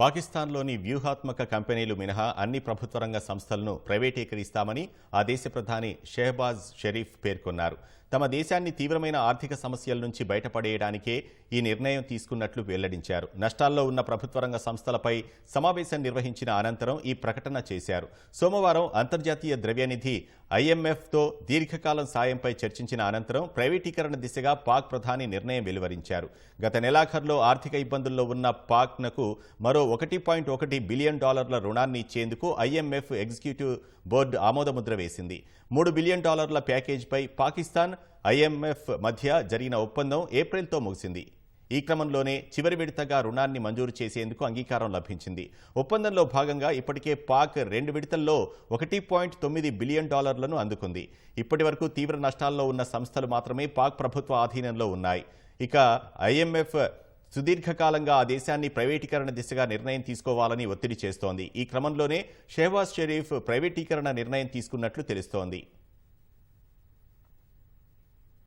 పాకిస్తాన్లోని వ్యూహాత్మక కంపెనీలు మినహా అన్ని ప్రభుత్వ రంగ సంస్థలను ప్రైవేటీకరిస్తామని ఆ దేశ ప్రధాని షెహబాజ్ షరీఫ్ పేర్కొన్నారు. తమ దేశాన్ని తీవ్రమైన ఆర్థిక సమస్యల నుంచి బయటపడేయడానికే ఈ నిర్ణయం తీసుకున్నట్లు వెల్లడించారు. నష్టాల్లో ఉన్న ప్రభుత్వ రంగ సంస్థలపై సమావేశం నిర్వహించిన అనంతరం ఈ ప్రకటన చేశారు. సోమవారం అంతర్జాతీయ ద్రవ్యనిధి ఐఎంఎఫ్తో దీర్ఘకాలం సాయంపై చర్చించిన అనంతరం ప్రైవేటీకరణ దిశగా పాక్ ప్రధాని నిర్ణయం వెలువరించారు. గత నెలాఖరులో ఆర్థిక ఇబ్బందుల్లో ఉన్న పాక్నకు మరో ఒకటి పాయింట్ ఒకటి బిలియన్ డాలర్ల రుణాన్ని ఇచ్చేందుకు ఐఎంఎఫ్ ఎగ్జిక్యూటివ్ బోర్డు ఆమోదముద్ర వేసింది. మూడు బిలియన్ డాలర్ల ప్యాకేజీపై పాకిస్తాన్ ఐఎంఎఫ్ మధ్య జరిగిన ఒప్పందం ఏప్రిల్తో ముగిసింది. ఈ క్రమంలోనే చివరి విడతగా రుణాన్ని మంజూరు చేసేందుకు అంగీకారం లభించింది. ఒప్పందంలో భాగంగా ఇప్పటికే పాక్ రెండు విడతల్లో ఒకటి పాయింట్ తొమ్మిది బిలియన్ డాలర్లను అందుకుంది. ఇప్పటి వరకు తీవ్ర నష్టాల్లో ఉన్న సంస్థలు మాత్రమే పాక్ ప్రభుత్వ ఆధీనంలో ఉన్నాయి. ఇక ఐఎంఎఫ్ సుదీర్ఘకాలంగా ఆ దేశాన్ని ప్రైవేటీకరణ దిశగా నిర్ణయం తీసుకోవాలని ఒత్తిడి చేస్తోంది. ఈ క్రమంలోనే షెహబాజ్ షరీఫ్ ప్రైవేటీకరణ నిర్ణయం తీసుకున్నట్లు తెలుస్తోంది.